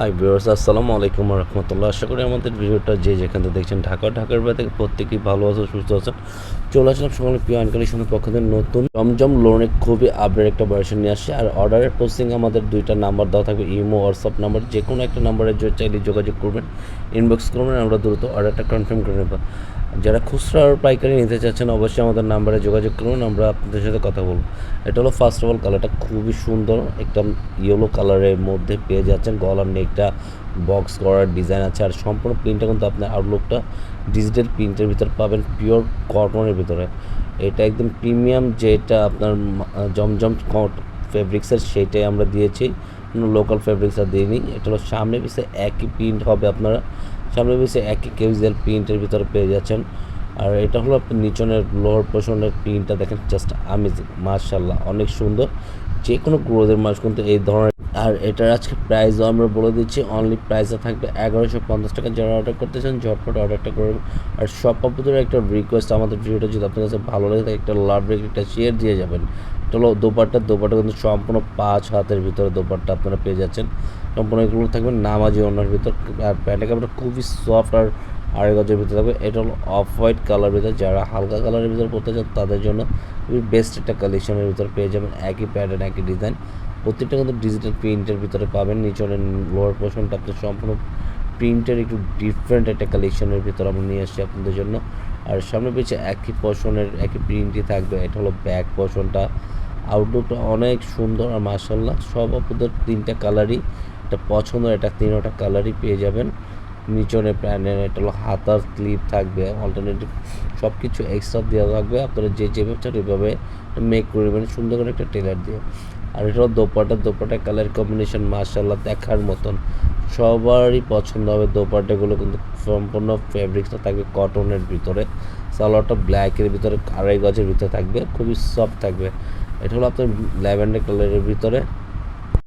Hi viewers আসসালামু আলাইকুম রহমতুল্লাহ। আশা করি আমাদের ভিডিওটা যে যেখান থেকে দেখছেন, ঢাকা, ঢাকার বাইরে থেকে প্রত্যেকেই ভালো আছেন, সুস্থ আছেন। চলে আসলাম সকালে পিও আনকালি সঙ্গে পক্ষ থেকে নতুন, জমজম লোনে খুবই আপডেট একটা ভার্সন নিয়ে আসছে। আর অর্ডারের পোস্টিং আমাদের দুইটা নাম্বার দেওয়া থাকবে, ইমো হোয়াটসঅ্যাপ নাম্বার যে কোনো একটা নাম্বারে চাইলে যোগাযোগ করবেন ইনবক্স করবেন, আমরা দ্রুত অর্ডারটা কনফার্ম করে নেব। যারা খুচরা আর পাইকারি নিতে চাচ্ছেন, অবশ্যই আমাদের নাম্বারে যোগাযোগ করুন, আমরা আপনাদের সাথে কথা বলব। এটা হলো ফার্স্ট অফ অল কালারটা খুবই সুন্দর একটা ইয়েলো কালারের মধ্যে পেয়ে যাচ্ছেন গলার নেকটা বক্স করার ডিজাইন আছে, আর সম্পূর্ণ প্রিন্টটা কিন্তু আপনার আউটলুকটা ডিজিটাল প্রিন্টের ভিতরে পাবেন পিওর কটনের ভিতরে। এটা একদম প্রিমিয়াম যেটা আপনার জমজম ফেব্রিক্সের সেইটাই আমরা দিয়েছি। লোকাল ফেব্রিক্স আর দিইনি এটা হলো সামনে পিছে একই প্রিন্ট হবে আপনারা। সামনে পিছে একই কেউজিয়াল প্রিন্টের ভিতরে পেয়ে যাচ্ছেন। আর এটা হলো নিচনের লোয়ার পোর্শনের প্রিন্টটা দেখেন জাস্ট আমেজিং মার্শাল্লাহ অনেক সুন্দর। যে কোনো গ্রোদের মাছ কিন্তু এই ধরনের আর এটার আজকে প্রাইসও আমরা বলে দিচ্ছি অনলি প্রাইসে থাকবে এগারোশো পঞ্চাশ টাকা যারা অর্ডার করতে চান ঝটপট অর্ডারটা করবেন আর সব আপুদের একটা রিকোয়েস্ট আমাদের ভিডিওটা যদি আপনার কাছে ভালো লাগে একটা লাভ রেখে একটা শেয়ার দিয়ে যাবেন। এটা হলো দোপাট্টা দোপাট্টা কিন্তু সম্পূর্ণ পাঁচ হাতের ভিতরে দোপাট্টা আপনারা পেয়ে যাচ্ছেন। সম্পূর্ণ এগুলো থাকবে নামাজি ওনার ভিতর। আর প্যান্টের কাপড়টা খুবই সফট আর আড়াই গজের ভিতরে থাকবে। এটা হলো অফ হোয়াইট কালার ভিতরে। যারা হালকা কালারের ভিতরে পড়তে চান, তাদের জন্য বেস্ট একটা কালেকশনের ভিতরে পেয়ে যাবেন। একই প্যাটার্ন একই ডিজাইন প্রত্যেকটা কিন্তু ডিজিটাল প্রিন্টের ভিতরে পাবেন, নিচনের লোয়ার পোর্শনটা আপনার সম্পূর্ণ প্রিন্টের একটু ডিফারেন্ট একটা কালেকশনের ভিতরে আমরা নিয়ে আসছি আপনাদের জন্য। আর সামনে পেয়েছে একই পোর্শনের একই প্রিন্টই থাকবে, এটা হলো ব্যাক পোর্শনটা আউটলুকটা অনেক সুন্দর, আর মার্শাল্লাহ সব আপনাদের তিনটা কালারই একটা পছন্দ এটা তিনটা কালারই পেয়ে যাবেন। নিচনে প্যান্টের এটা হলো হাতার স্লিপ থাকবে অল্টারনেটিভ সব কিছু এক্সট্রা দেওয়া থাকবে। আপনারা যে যেভাবে চান ওইভাবে মেক করে নেবেন, সুন্দর করে একটা টেলার দিয়ে। আর এটা দোপাটা দোপাটা কালার কম্বিনেশন মার্শাল্লাহ দেখার মতন। সবারই পছন্দ হবে দোপাটাগুলো কিন্তু সম্পূর্ণ ফেব্রিক্সটা থাকবে কটনের ভিতরে। সালোয়ারটা ব্ল্যাকের ভিতরে, আড়াই গজের ভিতরে থাকবে, খুবই সফট থাকবে। এটা হলো আপনার ল্যাভেন্ডার কালারের ভিতরে।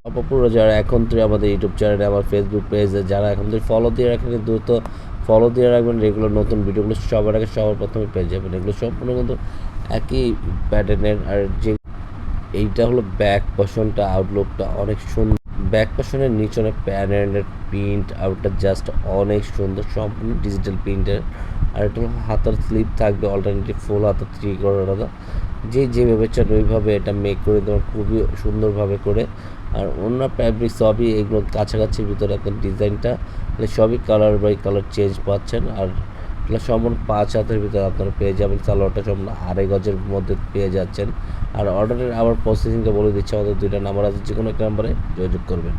অপপুরো যারা এখন থেকে আমাদের ইউটিউব চ্যানেলে আমার ফেসবুক পেজে যারা এখন থেকে ফলো দিয়ে রাখেন দ্রুত ফলো দিয়ে রাখবেন রেগুলার নতুন ভিডিওগুলো সবার আগে সবার প্রথমে পেয়ে যাবেন। এগুলো সম্পূর্ণ কিন্তু একই প্যাটার্নের আর যে এইটা হলো ব্যাক পশনটা আউটলুকটা অনেক সুন্দর ব্যাক পশনের নিচনে প্যানেলের প্রিন্ট আউটটা জাস্ট অনেক সুন্দর, সম্পূর্ণ ডিজিটাল প্রিন্টের আর হলো হাতার স্লিপ থাকবে অল্টারনেটিভ ফুল হাতার থ্রি করাটা যে যেভাবে চান ওইভাবে এটা মেক করে দেওয়ার, খুবই সুন্দরভাবে করে। আর অন্য ফ্যাব্রিক সবই এগুলো কাছাকাছির ভিতরে আপনার ডিজাইনটা সবই কালার বাই কালার চেঞ্জ পাচ্ছেন। আর এগুলো সম্পূর্ণ পাঁচ হাতের ভিতরে আপনারা পেয়ে যাবেন। সালোয়ারটা সম্পূর্ণ আড়াই গজের মধ্যে পেয়ে যাচ্ছেন। আর অর্ডারের আবার প্রসেসিংটা বলে দিচ্ছে। আমাদের দুইটা নাম্বার আছে যে কোনো একটা নাম্বারে যোগাযোগ করবেন।